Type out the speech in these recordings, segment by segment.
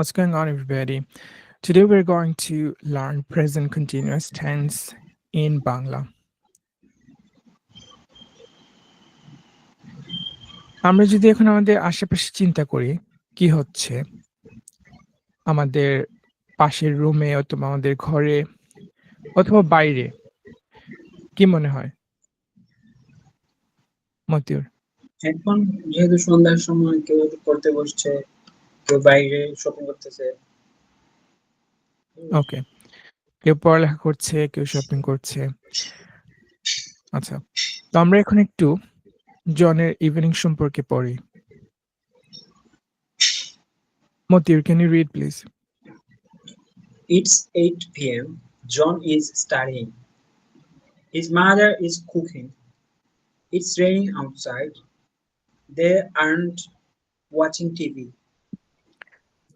What's going on, everybody? Today we're going to learn present continuous tense in Bangla. আমরা যদি এখন আমাদের আশেপাশে চিন্তা করি কি হচ্ছে আমাদের পাশের রুমে অথবা আমাদের ঘরে অথবা বাইরে কি মনে হয় মতিউর এখন যেহেতু সন্ধ্যার সময় কেউ পড়তে বসছে কেউ বাইরে শপিং করতেছে ওকে কেউ পড়ালেখা করছে কেউ শপিং করছে আচ্ছা তো আমরা এখন একটু জনের ইভিনিং সম্পর্কে পড়ি Motiur can you read please It's 8 p.m. John is studying. His mother is cooking. It's raining outside. They aren't watching TV.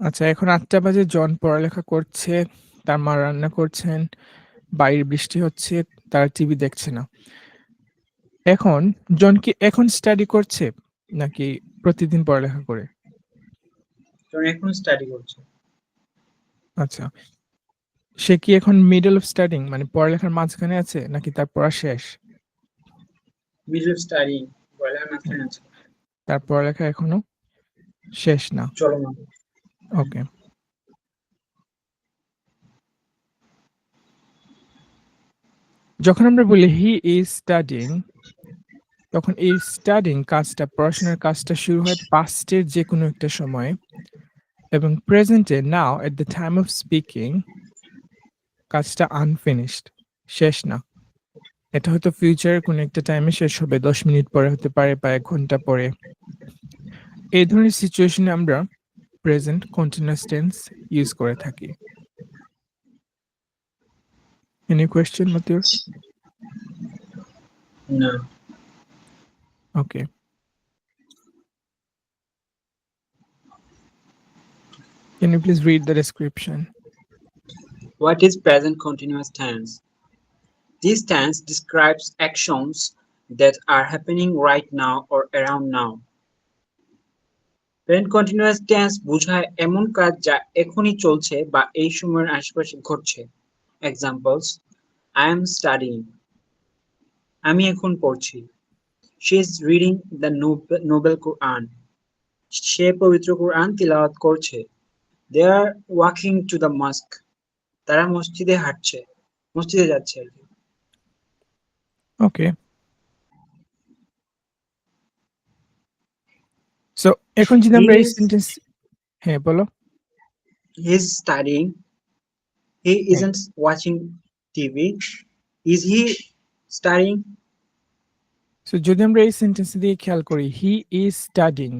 আচ্ছা এখন আটটা বাজে জন পড়ালেখা করছে তার মা রান্না করছেন বাইরে বৃষ্টি হচ্ছে তারা টিভি দেখছে না। এখন জন কি এখন স্টাডি করছে নাকি প্রতিদিন পড়ালেখা করে? এখন স্টাডি করছে। আচ্ছা সে কি এখন মিডল অফ স্টাডিং মানে পড়ালেখার মাঝখানে আছে নাকি তার পড়া শেষ? মিডল অফ স্টাডি পড়ালেখার মাঝখানে আছে। তার পড়ালেখা এখনও শেষ না। চলমান। ওকে যখন আমরা বলি হি ইজ স্টাডিং তখন এই স্টাডিং কাজটা, পড়াশোনার কাজটা শুরু হয় পাস্টের যে কোনো একটা সময় এবং প্রেজেন্টে now at the time of speaking কাজটা আনফিনিশড শেষ না। এটা হয়তো ফিউচার কোনো একটা টাইমে শেষ হবে, দশ মিনিট পরে হতে পারে বা এক ঘণ্টা পরে। এই ধরনের সিচুয়েশনে আমরা প্রেজেন্ট কন্টিনিউয়াস টেন্স ইউজ করে থাকি এনি কোয়েশ্চেন মতিউর না ওকে Can you please read the description? What is present continuous tense? This tense describes actions that are happening right now or around now. Present continuous tense বোঝায় এমন কাজ যা এখনই চলছে বা এই সময়ের আশেপাশে ঘটছে। এক্সাম্পলস আই এম স্টাডিং আমি এখন পড়ছি। She is reading the noble Quran সে পবিত্র কোরআন তিলাওয়াত করছে। They are walking to the mosque তারা মসজিদে হাঁটছে। মসজিদে যাচ্ছে আর কি। Okay. So এখন যদি আমরা এই সেন্টেন্স হ্যাঁ বলো। He is studying he isn't watching TV is he studying so যদি আমরা এই সেন্টেন্স দিয়ে খেয়াল করি হি ইজ স্টাডিং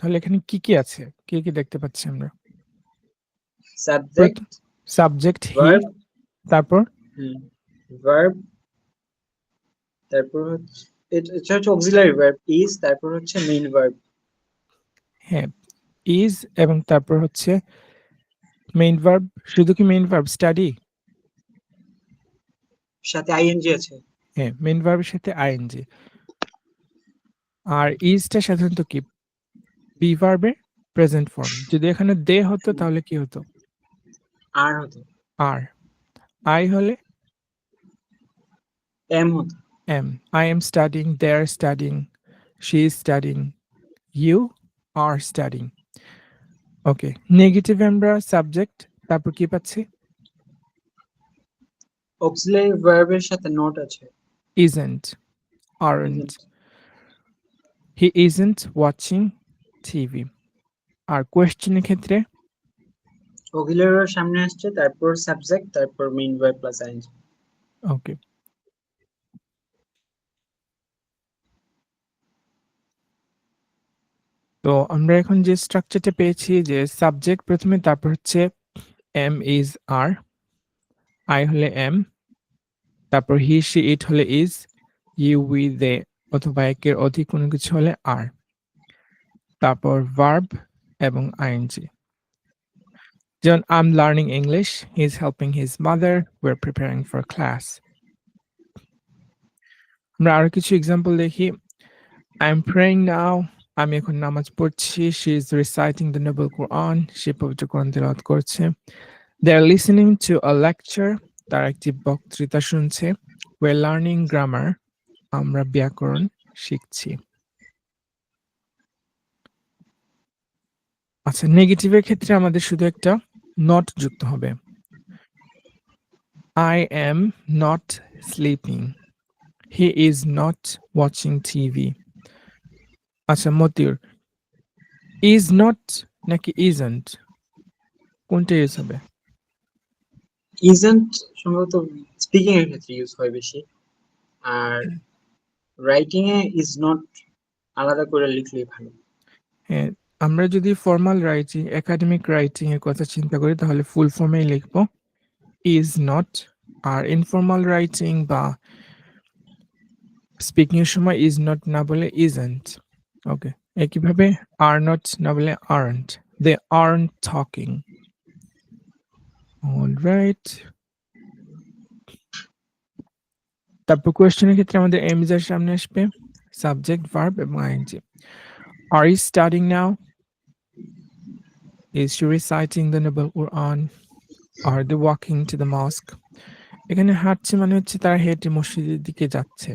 তাহলে এখানে কি কি আছে? কি কি দেখতে পাচ্ছি আমরা? সাবজেক্ট সাবজেক্ট হি তারপর? ভার্ব তারপর হচ্ছে এটা হচ্ছে অক্সিলারি ভার্ব ইজ তারপর হচ্ছে মেইন ভার্ব হ্যাঁ ইজ এবং তারপর হচ্ছে মেইন ভার্ব শুধু কি মেইন ভার্ব স্টাডি সাথে আইএনজি আছে। হ্যাঁ মেইন ভার্বের সাথে আইএনজি আর ইজটা সাধারণত কি? বি ভার্বের প্রেজেন্ট ফর্ম যদি এখানে দে হতো তাহলে কি হতো? আর হতো। আর আই হলে? এম হতো। am. I am studying, they're studying, she is studying, you are studying. Okay. Negative আমরা subject তারপর কি পাচ্ছি অক্সিলারি ভার্বের সাথে নোট আছে isn't, aren't. He isn't watching TV. আর কোয়েশ্চেনের ক্ষেত্রে অক্সিলারি সামনে আসছে তারপর সাবজেক্ট তারপর main verb plus ING okay তো আমরা এখন যে স্ট্রাকচারটা পেয়েছি যে সাবজেক্ট প্রথমে তারপর হচ্ছে এম ইজ আর আই হলে এম তারপর হি সি ইট হলে ইজ ইউ উই দে অথবা একের অধিক কোনো কিছু হলে আর তারপর ভার্ব এবং আইএনজি যেমন I am learning English he is helping his mother we are preparing for class আমরা আরও কিছু এক্সাম্পল দেখি। আই এম প্রেয়িং নাও আমি এখন নামাজ পড়ছি। She is reciting the noble Quran সে পবিত্র কোরআন তেলাওয়াত করছে। They are listening to a lecture তার একটি বক্তৃতা শুনছে। ওয়ে লার্নিং গ্রামার আমরা ব্যাকরণ শিখছি। আচ্ছা নেগেটিভের ক্ষেত্রে আমাদের শুধু একটা নট যুক্ত হবে। I am not sleeping he is not watching TV আচ্ছা মতিউর। ইজ নট নাকি ইজন্ট কোনটা ইউজ হবে? ইজেন্ট সম্ভবত স্পিকিং এর ক্ষেত্রে ইউজ হয় বেশি। আর রাইটিং এ ইজ নট আলাদা করে লিখলেই ভালো। হ্যাঁ আমরা যদি ফর্মাল রাইটিং একাডেমিক রাইটিং এর কথা চিন্তা করি তাহলে ফুল ফর্মেই লিখব। ইজ নট আর ইনফর্মাল রাইটিং বা স্পিকিং এর সময় ইজ নট না বলে ইজন্ট ওকে একইভাবে আর নট না বলে aren't they aren't talking alright তারপর কোয়েশ্চেনের ক্ষেত্রে আমাদের এমজার সামনে আসবে। সাবজেক্ট ভার্ব এবং ING are you studying now Is she reciting the Noble Quran? Are they walking to the mosque? এখানে হাঁটছে মানে হচ্ছে তারা হেঁটে মসজিদের দিকে যাচ্ছে।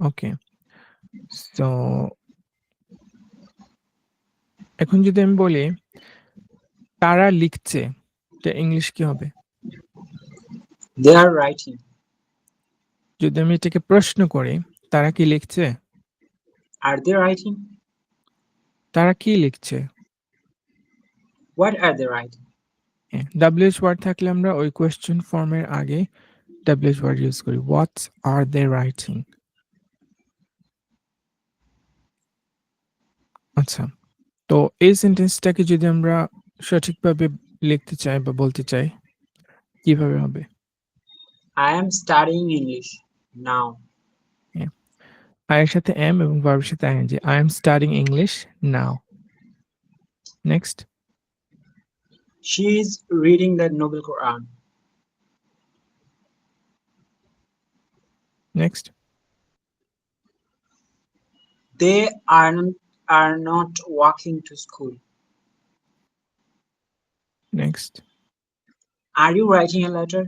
ওকে সো এখন যদি আমি বলি তারা লিখছে এটা ইংলিশ কি হবে? দে আর রাইটিং যদি আমি এটাকে প্রশ্ন করি তারা কি লিখছে? আর দে রাইটিং তারা কি লিখছে? What are they writing WH word থাকলে আমরা ওই কোয়েশ্চেন ফর্মের আগে ডাব্লিউএস ওয়ার্ড ইউজ করি। হোয়াটস আর দে রাইটিং আচ্ছা। তো এই সেন্টেন্সটাকে যদি আমরা সঠিকভাবে লিখতে চাই বা বলতে চাই কীভাবে হবে? I am studying English now I এর সাথে এম এবং ভার্বের সাথে ING I am studying English now next she is reading the noble Quran next they are Are not walking to school next Are you writing a letter?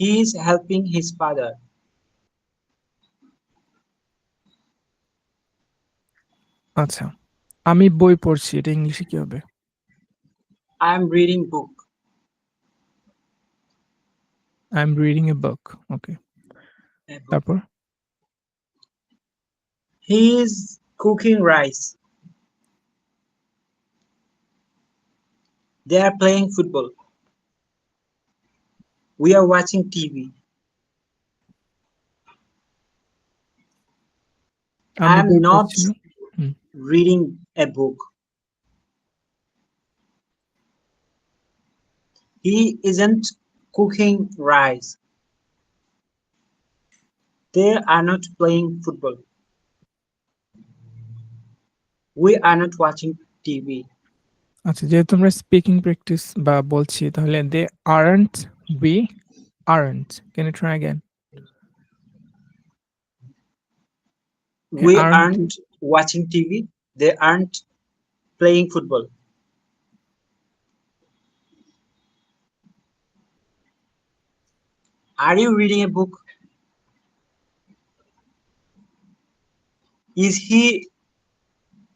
He is helping his father. আচ্ছা আমি বই পড়ছি এটা ইংলিশে কি হবে I am reading book. I am reading a book okay A book. তারপর he is cooking rice. They are playing football. We are watching TV. I'm, I'm not reading a book. He isn't cooking rice. They are not playing football We are not watching TV. আচ্ছা যেহেতু আমরা speaking practice বা বলছি তাহলে they aren't we aren't can you try again We aren't- aren't watching TV. They aren't playing football. Are you reading a book? Is he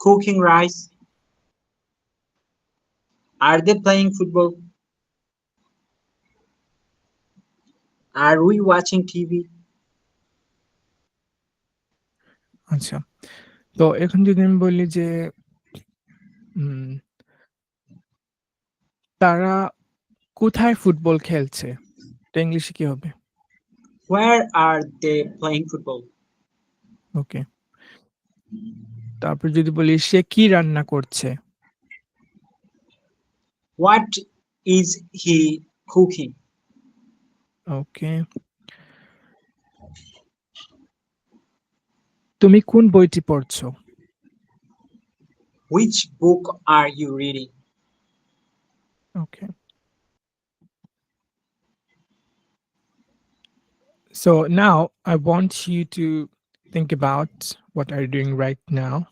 cooking rice? Are they playing football? Are we watching TV? আচ্ছা তো এখন যদি আমি বলি যে তারা কোথায় football খেলছে এটা ইংলিশে কি হবে Where are they playing football? ওকে তারপর যদি বলি সে কি রান্না করছে? What is he cooking okay তুমি কোন বইটি পড়ছো? Which book are you reading okay So now I want you to think about what are you doing right now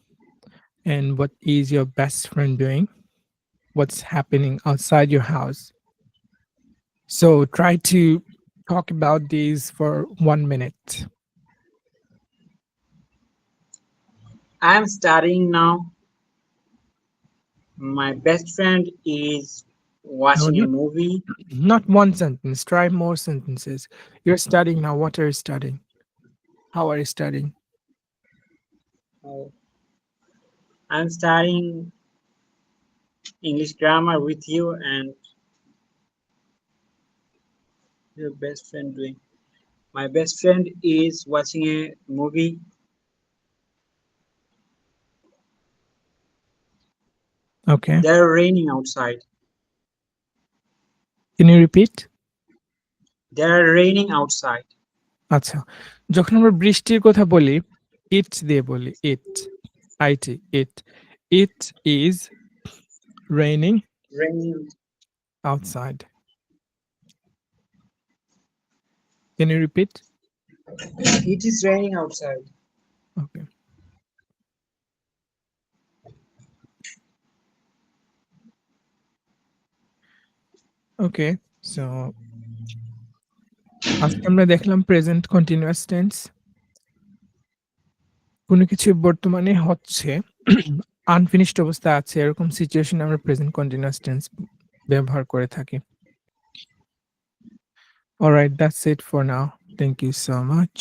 and what is your best friend doing? What's happening outside your house? So try to talk about these for one minute. I'm studying now. My best friend is watching a movie. Not one sentence, try more sentences. You're studying now. What are you studying? How are you studying? Oh. I'm studying English grammar with you and your best friend doing. My best friend is watching a movie. Okay. They're raining outside. Can you repeat? They're raining outside. আচ্ছা যখন আমরা বৃষ্টির কথা বলি it দিয়ে বলি it I T it it is raining Raining. outside. Can you repeat? It is raining outside. Okay. Okay, so আজকে আমরা দেখলাম প্রেজেন্ট কন্টিনিউয়াস টেন্স কোনো কিছু বর্তমানে হচ্ছে আনফিনিশড অবস্থা আছে, এরকম সিচুয়েশন আমরা প্রেজেন্ট কন্টিনিউয়াস টেন্স ব্যবহার করে থাকি। Alright that's it for now thank you so much.